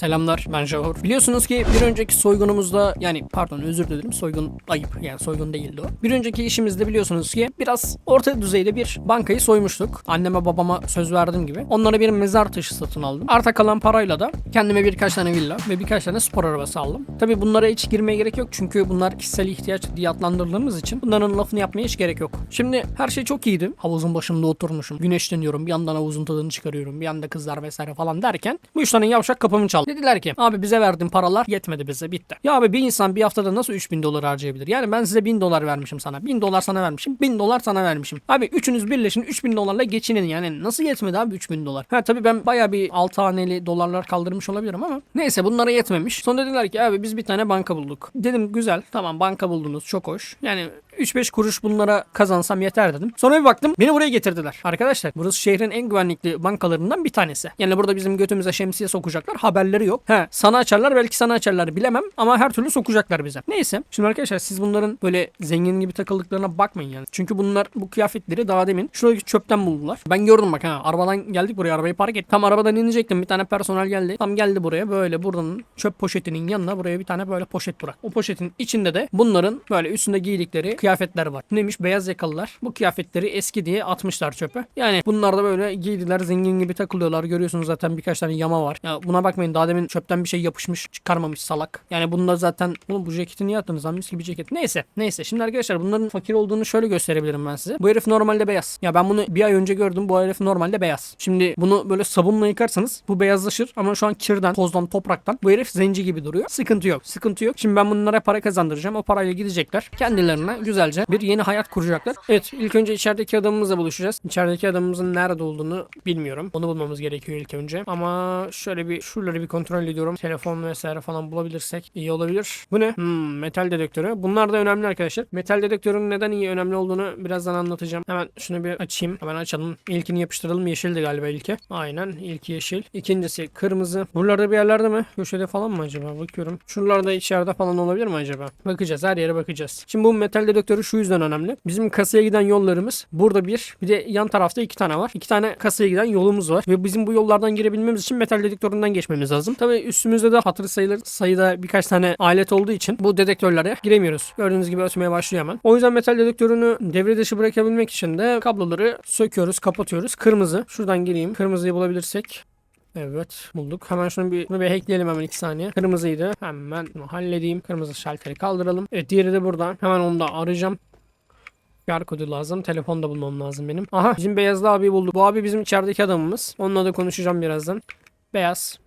Selamlar ben Jahur. Biliyorsunuz ki bir önceki soygunumuzda yani pardon özür dilerim soygun ayıp yani soygun değildi o. Bir önceki işimizde biliyorsunuz ki biraz orta düzeyde bir bankayı soymuştuk. Anneme babama söz verdiğim gibi. Onlara bir mezar taşı satın aldım. Arta kalan parayla da kendime birkaç tane villa ve birkaç tane spor arabası aldım. Tabi bunlara hiç girmeye gerek yok çünkü bunlar kişisel ihtiyaç diye adlandırdığımız için bunların lafını yapmaya hiç gerek yok. Şimdi her şey çok iyiydi. Havuzun başında oturmuşum. Güneşleniyorum. Bir yandan havuzun tadını çıkarıyorum. Bir yanda kızlar vesaire falan derken bu üç tane yavşak kapımı çaldı. Dediler ki abi bize verdiğin paralar yetmedi bize bitti. Ya abi bir insan bir haftada nasıl 3000 dolar harcayabilir? Yani ben size 1000 dolar vermişim sana. 1000 dolar sana vermişim. 1000 dolar sana vermişim. Abi üçünüz birleşin 3000 dolarla geçinin yani. Nasıl yetmedi abi 3000 dolar? Ha tabii ben baya bir 6 haneli dolarlar kaldırmış olabilirim ama neyse bunlara yetmemiş. Sonra dediler ki abi biz bir tane banka bulduk. Dedim güzel tamam banka buldunuz çok hoş. Yani 3-5 kuruş bunlara kazansam yeter dedim. Sonra bir baktım beni buraya getirdiler. Arkadaşlar burası şehrin en güvenlikli bankalarından bir tanesi. Yani burada bizim götümüze şemsiye sokacaklar. Haberleri yok. He sana açarlar belki sana açarlar bilemem ama her türlü sokacaklar bize. Neyse. Şimdi arkadaşlar siz bunların böyle zengin gibi takıldıklarına bakmayın yani. Çünkü bunlar bu kıyafetleri daha demin şuradaki çöpten buldular. Ben gördüm bak ha arabadan geldik buraya arabayı park et. Tam arabadan inecektim bir tane personel geldi. Tam geldi buraya böyle buradan çöp poşetinin yanına buraya bir tane böyle poşet bırak. O poşetin içinde de bunların böyle üstünde giydikleri kıyafetler var. Neymiş beyaz yakalılar. Bu kıyafetleri eski diye atmışlar çöpe. Yani bunlar da böyle giydiler zengin gibi takılıyorlar. Görüyorsunuz zaten birkaç tane yama var. Ya buna bakmayın daha demin çöpten bir şey yapışmış çıkarmamış salak. Yani bunlar zaten oğlum bu ceketi niye attınız lan mis gibi ceket. Neyse neyse şimdi arkadaşlar bunların fakir olduğunu şöyle gösterebilirim ben size. Bu herif normalde beyaz. Ya ben bunu bir ay önce gördüm bu herif normalde beyaz. Şimdi bunu böyle sabunla yıkarsanız bu beyazlaşır ama şu an kirden, tozdan, topraktan bu herif zenci gibi duruyor. Sıkıntı yok. Sıkıntı yok. Şimdi ben bunlara para kazandıracağım. O parayla gidecekler. Kendilerine güzelce bir yeni hayat kuracaklar. Evet ilk önce içerideki adamımızla buluşacağız. İçerideki adamımızın nerede olduğunu bilmiyorum. Onu bulmamız gerekiyor ilk önce. Ama şöyle bir şuraları bir kontrol ediyorum. Telefon vesaire falan bulabilirsek iyi olabilir. Bu ne? Hmm, metal dedektörü. Bunlar da önemli arkadaşlar. Metal dedektörün neden iyi önemli olduğunu birazdan anlatacağım. Hemen şunu bir açayım. Hemen açalım. İlkini yapıştıralım. Yeşildi galiba ilki. Aynen. ilki yeşil. İkincisi kırmızı. Buralarda bir yerlerde mi? Köşede falan mı acaba? Bakıyorum. Şuralarda içeride falan olabilir mi acaba? Bakacağız. Her yere bakacağız. Şimdi bu metal dedektörü şu yüzden önemli. Bizim kasaya giden yollarımız burada bir. Bir de yan tarafta iki tane var. İki tane kasaya giden yolumuz var. Ve bizim bu yollardan girebilmemiz için metal dedektöründen geçmemiz lazım. Tabii üstümüzde de hatırı sayılır sayıda birkaç tane alet olduğu için bu dedektörlere giremiyoruz. Gördüğünüz gibi ötmeye başlıyor hemen. O yüzden metal dedektörünü devre dışı bırakabilmek için de kabloları söküyoruz, kapatıyoruz. Kırmızı. Şuradan gireyim. Kırmızıyı bulabilirsek. Evet bulduk. Hemen şunu bir, bunu bir hackleyelim hemen 2 saniye. Kırmızıydı. Hemen bunu halledeyim. Kırmızı şalteri kaldıralım. Evet diğeri de burada. Hemen onu da arayacağım. QR kodu lazım. Telefon da bulmam lazım benim. Aha bizim Beyazlı abi bulduk. Bu abi bizim içerideki adamımız. Onunla da konuşacağım birazdan. Beyaz.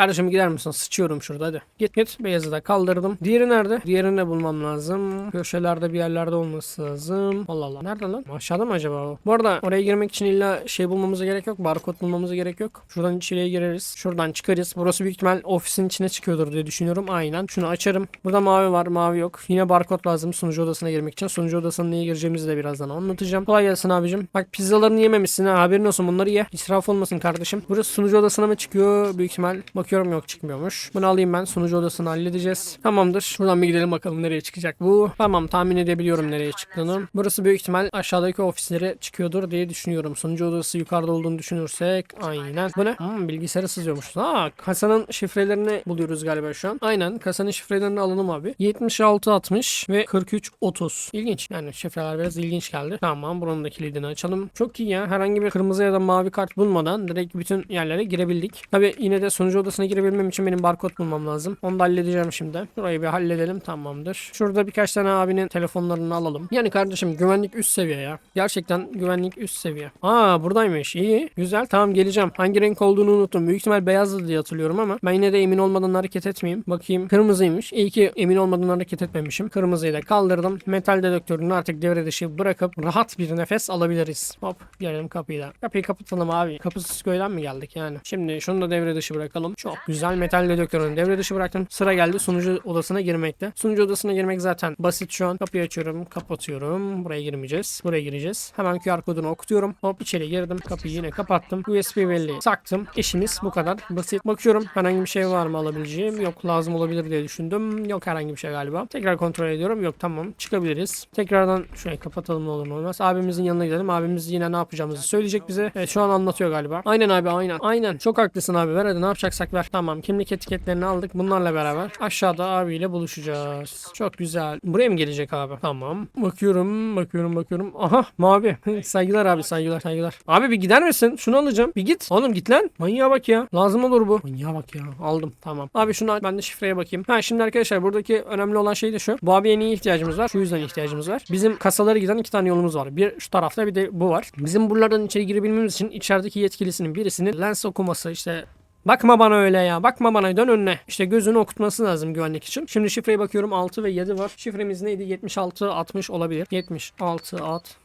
Kardeşim gider misin? Sıçıyorum şurada hadi. Git git. Beyazı da kaldırdım. Diğeri nerede? Diğerini de bulmam lazım. Köşelerde bir yerlerde olması lazım. Allah Allah. Nerede lan? Aşağıda mı acaba o? Bu arada oraya girmek için illa şey bulmamıza gerek yok. Barkod bulmamıza gerek yok. Şuradan içeriye gireriz. Şuradan çıkarız. Burası büyük ihtimal ofisin içine çıkıyordur diye düşünüyorum. Aynen. Şunu açarım. Burada mavi var. Mavi yok. Yine barkod lazım sunucu odasına girmek için. Sunucu odasına niye gireceğimizi de birazdan anlatacağım. Kolay gelsin abicim. Bak pizzalarını yememişsin ha. Haberin olsun bunları ye. İsraf olmasın kardeşim. Burası sunucu odasına mı çıkıyor? Büyük ihtimal. Bakıyorum yok çıkmıyormuş. Bunu alayım ben. Sunucu odasını halledeceğiz. Tamamdır. Şuradan bir gidelim bakalım nereye çıkacak bu. Tamam tahmin edebiliyorum nereye çıktığını. Burası büyük ihtimal aşağıdaki ofislere çıkıyordur diye düşünüyorum. Sunucu odası yukarıda olduğunu düşünürsek. Aynen. Bu ne? Hmm, bilgisayara sızıyormuş. Ha kasanın şifrelerini buluyoruz galiba şu an. Aynen. Kasanın şifrelerini alalım abi. 7660 ve 4330. İlginç. Yani şifreler biraz ilginç geldi. Tamam. Buranın da kilidini açalım. Çok iyi ya. Herhangi bir kırmızı ya da mavi kart bulmadan direkt bütün yerlere girebildik. Tabi yine de sunucu odasına girebilmem için benim barkod bulmam lazım. Onu da halledeceğim şimdi. Şurayı bir halledelim. Tamamdır. Şurada birkaç tane abinin telefonlarını alalım. Yani kardeşim güvenlik üst seviye ya. Gerçekten güvenlik üst seviye. Aa buradaymış. İyi. Güzel. Tamam geleceğim. Hangi renk olduğunu unuttum. Büyük ihtimal beyazdı diye hatırlıyorum ama ben yine de emin olmadan hareket etmeyeyim. Bakayım. Kırmızıymış. İyi ki emin olmadan hareket etmemişim. Kırmızıyı da kaldırdım. Metal dedektörünü artık devre dışı bırakıp rahat bir nefes alabiliriz. Hop gelelim kapıyı da. Kapıyı kapatalım abi. Kapısız köyden mi geldik yani? Şimdi şunu da devre dışı bırakalım. Çok güzel metal dedektörünü devre dışı bıraktım. Sıra geldi sunucu odasına girmekte. Sunucu odasına girmek zaten basit şu an. Kapıyı açıyorum, kapatıyorum. Buraya girmeyeceğiz. Buraya gireceğiz. Hemen QR kodunu okutuyorum. Hop içeri girdim. Kapıyı yine kapattım. USB belleği taktım. İşimiz bu kadar basit. Bakıyorum herhangi bir şey var mı alabileceğim. Yok lazım olabilir diye düşündüm. Yok herhangi bir şey galiba. Tekrar kontrol ediyorum. Yok tamam çıkabiliriz. Tekrardan şurayı kapatalım ne olur ne olmaz. Abimizin yanına gidelim. Abimiz yine ne yapacağımızı söyleyecek bize. Evet şu an anlatıyor galiba. Aynen abi aynen. Aynen. Çok haklısın abi. Ver hadi ne yapacaksak olarak. Tamam kimlik etiketlerini aldık. Bunlarla beraber aşağıda abiyle buluşacağız. Çok güzel. Buraya mı gelecek abi? Tamam. Bakıyorum bakıyorum bakıyorum. Aha mavi. saygılar abi saygılar saygılar. Abi bir gider misin? Şunu alacağım. Bir git. Oğlum git lan. Manyağa bak ya. Lazım olur bu. Manyağa bak ya. Aldım. Tamam. Abi şunu. Ben de şifreye bakayım. Ha şimdi arkadaşlar buradaki önemli olan şey de şu. Bu abiye niye ihtiyacımız var? Şu yüzden ihtiyacımız var. Bizim kasalara giden iki tane yolumuz var. Bir şu tarafta bir de bu var. Bizim buralardan içeri girebilmemiz için içerideki yetkilisinin birisinin lens okuması işte Bakma bana öyle ya. Bakma bana dön önüne. İşte gözünü okutması lazım güvenlik için. Şimdi şifreye bakıyorum 6 ve 7 var. Şifremiz neydi? 76 60 olabilir. 76 60.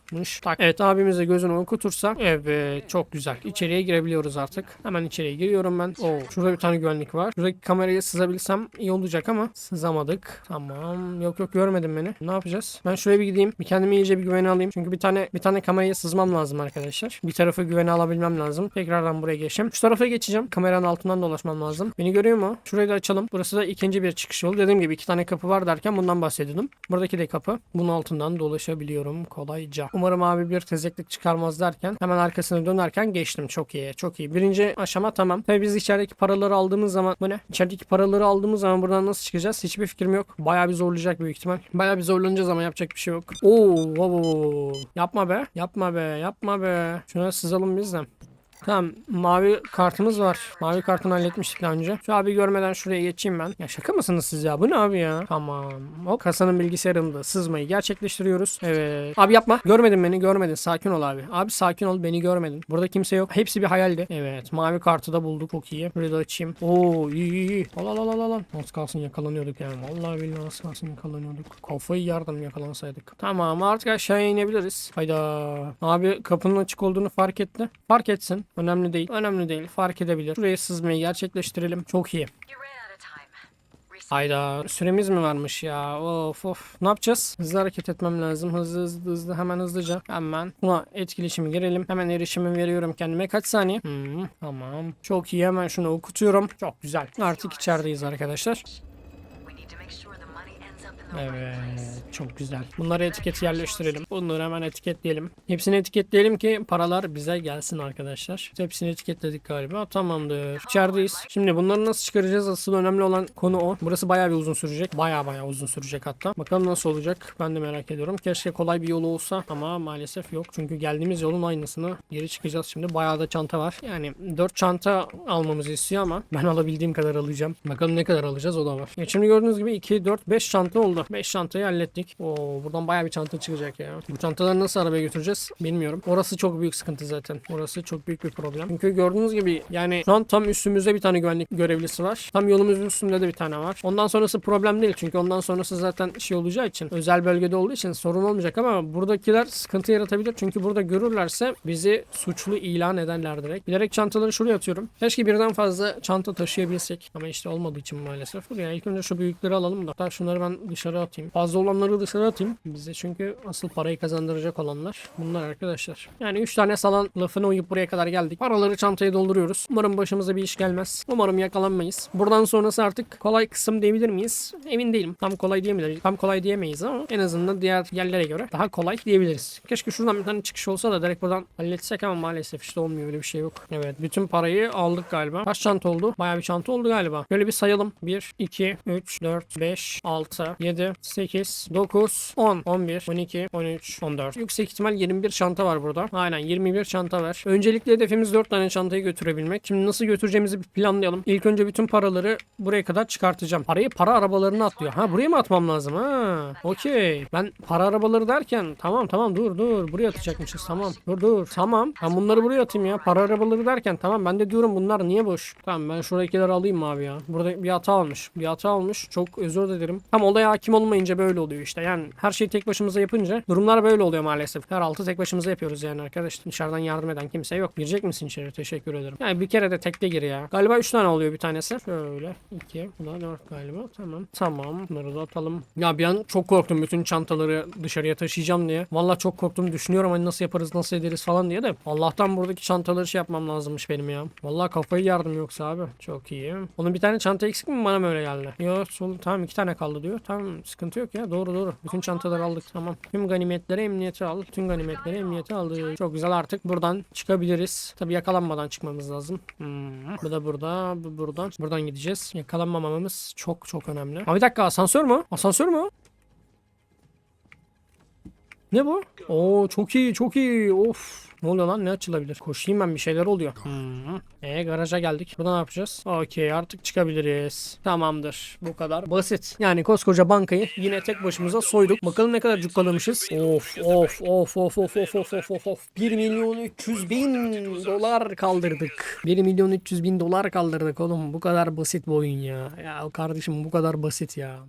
Tak. Evet abimiz de gözünü okutursa. Evet çok güzel. İçeriye girebiliyoruz artık. Hemen içeriye giriyorum ben. Oo, şurada bir tane güvenlik var. Şuradaki kameraya sızabilsem iyi olacak ama sızamadık. Tamam. Yok yok görmedim beni. Ne yapacağız? Ben şuraya bir gideyim. Bir kendimi iyice bir güvene alayım. Çünkü bir tane bir tane kameraya sızmam lazım arkadaşlar. Bir tarafı güvene alabilmem lazım. Tekrardan buraya geçeyim. Şu tarafa geçeceğim. Kameranın altından dolaşmam lazım. Beni görüyor mu? Şurayı da açalım. Burası da ikinci bir çıkış yolu. Dediğim gibi iki tane kapı var derken bundan bahsediyordum. Buradaki de kapı. Bunun altından dolaşabiliyorum kolayca. Umarım abi bir tezeklik çıkarmaz derken hemen arkasını dönerken geçtim. Çok iyi. Çok iyi. Birinci aşama tamam. Tabii biz içerideki paraları aldığımız zaman bu ne? İçerideki paraları aldığımız zaman buradan nasıl çıkacağız? Hiçbir fikrim yok. Bayağı bir zorlayacak büyük ihtimal. Bayağı bir zorlanacağız ama yapacak bir şey yok. Oo, wow. Yapma be. Yapma be. Yapma be. Şuna sızalım biz de. Tamam mavi kartımız var. Mavi kartını halletmiştik daha önce. Şu abi görmeden şuraya geçeyim ben. Ya şaka mısınız siz ya? Bu ne abi ya? Tamam. O kasanın bilgisayarında sızmayı gerçekleştiriyoruz. Evet. Abi yapma. Görmedin beni görmedin. Sakin ol abi. Abi sakin ol beni görmedin. Burada kimse yok. Hepsi bir hayaldi. Evet. Mavi kartı da bulduk. Çok iyi. Burayı da açayım. Oo iyi iyi iyi. Al al al al al. Az kalsın yakalanıyorduk yani. Vallahi billahi az kalsın yakalanıyorduk. Kafayı yardım yakalansaydık. Tamam artık aşağıya inebiliriz. Hayda. Abi kapının açık olduğunu fark etti. Fark etsin. Önemli değil. Önemli değil. Fark edebilir. Şuraya sızmayı gerçekleştirelim. Çok iyi. Hayda süremiz mi varmış ya? Of of. Ne yapacağız? Hızlı hareket etmem lazım. Hızlı hızlı hızlı hemen hızlıca. Hemen buna etkileşimi girelim. Hemen erişimi veriyorum kendime. Kaç saniye? Hmm, tamam. Çok iyi hemen şunu okutuyorum. Çok güzel. Artık içerideyiz arkadaşlar. Evet çok güzel. Bunları etiket yerleştirelim. Bunları hemen etiketleyelim. Hepsini etiketleyelim ki paralar bize gelsin arkadaşlar. Hepsini etiketledik galiba. Tamamdır. İçerideyiz. Şimdi bunları nasıl çıkaracağız? Asıl önemli olan konu o. Burası bayağı bir uzun sürecek. Bayağı bayağı uzun sürecek hatta. Bakalım nasıl olacak? Ben de merak ediyorum. Keşke kolay bir yolu olsa ama maalesef yok. Çünkü geldiğimiz yolun aynısını geri çıkacağız şimdi. Bayağı da çanta var. Yani 4 çanta almamızı istiyor ama ben alabildiğim kadar alacağım. Bakalım ne kadar alacağız o da var. Ya şimdi gördüğünüz gibi 2, 4, 5 çanta oldu. 5 çantayı hallettik. Oo buradan bayağı bir çanta çıkacak ya. Bu çantaları nasıl arabaya götüreceğiz bilmiyorum. Orası çok büyük sıkıntı zaten. Orası çok büyük bir problem. Çünkü gördüğünüz gibi yani şu an tam üstümüzde bir tane güvenlik görevlisi var. Tam yolumuzun üstünde de bir tane var. Ondan sonrası problem değil çünkü ondan sonrası zaten şey olacağı için özel bölgede olduğu için sorun olmayacak ama buradakiler sıkıntı yaratabilir. Çünkü burada görürlerse bizi suçlu ilan ederler direkt. Bilerek çantaları şuraya atıyorum. Keşke birden fazla çanta taşıyabilsek. Ama işte olmadığı için maalesef. Dur ya ilk önce şu büyükleri alalım da. Hatta şunları ben dışarı atayım. Fazla olanları dışarı atayım. Bize çünkü asıl parayı kazandıracak olanlar bunlar arkadaşlar. Yani 3 tane salan lafına uyup buraya kadar geldik. Paraları çantaya dolduruyoruz. Umarım başımıza bir iş gelmez. Umarım yakalanmayız. Buradan sonrası artık kolay kısım diyebilir miyiz? Emin değilim. Tam kolay diyemeyiz. Tam kolay diyemeyiz ama en azından diğer yerlere göre daha kolay diyebiliriz. Keşke şuradan bir tane çıkış olsa da direkt buradan halletsek ama maalesef işte olmuyor öyle bir şey yok. Evet bütün parayı aldık galiba. Kaç çanta oldu? Bayağı bir çanta oldu galiba. Böyle bir sayalım. 1, 2, 3, 4, 5, 6, 7, 8, 9, 10, 11, 12, 13, 14. Yüksek ihtimal 21 çanta var burada. Aynen 21 çanta var. Öncelikle hedefimiz 4 tane çantayı götürebilmek. Şimdi nasıl götüreceğimizi bir planlayalım. İlk önce bütün paraları buraya kadar çıkartacağım. Parayı para arabalarına atlıyor. Ha buraya mı atmam lazım? Ha okey. Ben para arabaları derken tamam tamam dur dur. Buraya atacakmışız tamam. Dur dur. Tamam. Ben bunları buraya atayım ya. Para arabaları derken tamam ben de diyorum bunlar niye boş? Tamam ben şuradakileri alayım abi ya? Burada bir hata olmuş. Bir hata olmuş. Çok özür dilerim. Tam olaya hakim olmayınca böyle oluyor işte. Yani her şeyi tek başımıza yapınca durumlar böyle oluyor maalesef. Her altı tek başımıza yapıyoruz yani arkadaş. Dışarıdan yardım eden kimse yok. Girecek misin içeri? Teşekkür ederim. Yani bir kere de tekte gir ya. Galiba 3 tane oluyor bir tanesi. Şöyle 2. Bu da 4 galiba. Tamam. Tamam. Bunları da atalım. Ya bir an çok korktum bütün çantaları dışarıya taşıyacağım diye. Vallahi çok korktum. Düşünüyorum hani nasıl yaparız nasıl ederiz falan diye de. Allah'tan buradaki çantaları şey yapmam lazımmış benim ya. Vallahi kafayı yardım yoksa abi. Çok iyi. Onun bir tane çanta eksik mi bana mı öyle geldi? Yok tamam iki tane kaldı diyor. Tamam Sıkıntı yok ya doğru doğru. Bütün çantaları aldık tamam. Tüm ganimetleri emniyete al. Tüm ganimetleri emniyete aldık. Çok güzel artık buradan çıkabiliriz. Tabi yakalanmadan çıkmamız lazım. Hmm. Bu da burada bu buradan. Buradan gideceğiz. Yakalanmamamız çok çok önemli. Abi bir dakika asansör mü? Asansör mü? Ne bu? Oo çok iyi çok iyi. Of. Ne oluyor lan ne açılabilir? Koşayım ben bir şeyler oluyor. Hmm. E garaja geldik. Burada ne yapacağız? Okey artık çıkabiliriz. Tamamdır. Bu kadar basit. Yani koskoca bankayı yine tek başımıza soyduk. Bakalım ne kadar cukkalamışız. Of of of of of of of of of of. 1 milyon 300 bin dolar kaldırdık. 1 milyon 300 bin dolar kaldırdık oğlum. Bu kadar basit bu oyun ya. Ya kardeşim bu kadar basit ya.